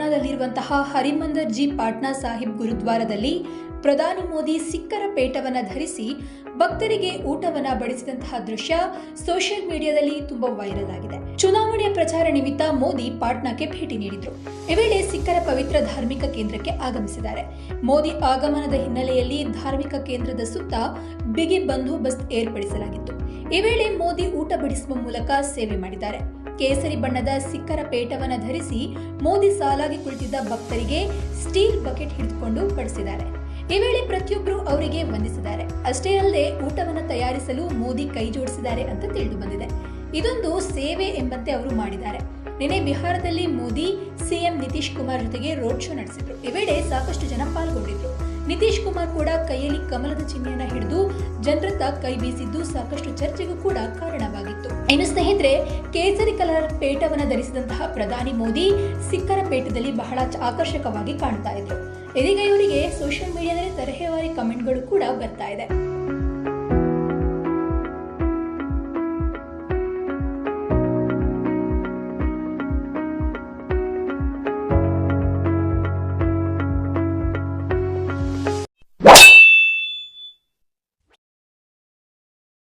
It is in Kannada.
ಹರಿಮಂದರ್ ಜಿ ಪಾಟ್ನಾ ಸಾಹಿಬ್ ಗುರುದ್ವಾರದಲ್ಲಿ ಪ್ರಧಾನಿ ಮೋದಿ ಸಿಕ್ಕರ ಪೇಟವನ್ನ ಧರಿಸಿ ಭಕ್ತರಿಗೆ ಊಟವನ್ನ ಬಡಿಸಿದಂತಹ ದೃಶ್ಯ ಸೋಷಿಯಲ್ ಮೀಡಿಯಾದಲ್ಲಿ ತುಂಬಾ ವೈರಲ್ ಆಗಿದೆ. ಚುನಾವಣೆಯ ಪ್ರಚಾರ ನಿಮಿತ್ತ ಮೋದಿ ಪಾಟ್ನಾಕ್ಕೆ ಭೇಟಿ ನೀಡಿದ್ರು. ಈ ವೇಳೆ ಸಿಕ್ಕರ ಪವಿತ್ರ ಧಾರ್ಮಿಕ ಕೇಂದ್ರಕ್ಕೆ ಆಗಮಿಸಿದ್ದಾರೆ. ಮೋದಿ ಆಗಮನದ ಹಿನ್ನೆಲೆಯಲ್ಲಿ ಧಾರ್ಮಿಕ ಕೇಂದ್ರದ ಸುತ್ತ ಬಿಗಿ ಬಂದೋಬಸ್ತ್ ಏರ್ಪಡಿಸಲಾಗಿತ್ತು. ಈ ವೇಳೆ ಮೋದಿ ಊಟ ಬಡಿಸುವ ಮೂಲಕ ಸೇವೆ ಮಾಡಿದ್ದಾರೆ. ಕೇಸರಿ ಬಣ್ಣದ ಸಿಕ್ಕರ ಪೇಟವನ್ನ ಧರಿಸಿ ಮೋದಿ ಸಾಲಾಗಿ ಕುಳಿತಿದ್ದ ಭಕ್ತರಿಗೆ ಸ್ಟೀಲ್ ಬಕೆಟ್ ಹಿಡಿದುಕೊಂಡು ಬಡಿಸಿದ್ದಾರೆ. ಈ ವೇಳೆ ಪ್ರತಿಯೊಬ್ಬರು ಅವರಿಗೆ ವಂದಿಸಿದ್ದಾರೆ. ಅಷ್ಟೇ ಅಲ್ಲದೆ ಊಟವನ್ನು ತಯಾರಿಸಲು ಮೋದಿ ಕೈ ಜೋಡಿಸಿದ್ದಾರೆ ಅಂತ ತಿಳಿದು ಬಂದಿದೆ. ಇದೊಂದು ಸೇವೆ ಎಂಬಂತೆ ಅವರು ಮಾಡಿದ್ದಾರೆ. ನಿನ್ನೆ ಬಿಹಾರದಲ್ಲಿ ಮೋದಿ ಸಿಎಂ ನಿತೀಶ್ ಕುಮಾರ್ ಜೊತೆಗೆ ರೋಡ್ ಶೋ ನಡೆಸಿದ್ರು. ಈ ವೇಳೆ ಸಾಕಷ್ಟು ಜನ ಪಾಲ್ಗೊಂಡಿದ್ರು ನಿತೀಶ್ ಕುಮಾರ್ ಕೂಡ ಕೈಯಲ್ಲಿ ಕಮಲದ ಚಿಹ್ನೆಯನ್ನ ಹಿಡಿದು ಜನರತ್ತ ಕೈ ಬೀಸಿದ್ದು ಸಾಕಷ್ಟು ಚರ್ಚೆಗೂ ಕೂಡ ಕಾರಣವಾಗಿತ್ತು. ಇನ್ನು ಸ್ನೇಹಿತರೆ, ಕೇಸರಿ ಕಲರ್ ಪೇಟವನ್ನು ಧರಿಸಿದಂತಹ ಪ್ರಧಾನಿ ಮೋದಿ ಸಿಕ್ಕರ ಪೇಟದಲ್ಲಿ ಬಹಳ ಆಕರ್ಷಕವಾಗಿ ಕಾಣ್ತಾ ಇದ್ರು. ಇದೀಗ ಇವರಿಗೆ ಸೋಷಿಯಲ್ ಮೀಡಿಯಾದಲ್ಲಿ ತರಹೇವಾರಿ ಕಮೆಂಟ್ಗಳು ಕೂಡ ಬರ್ತಾ ಇದೆ.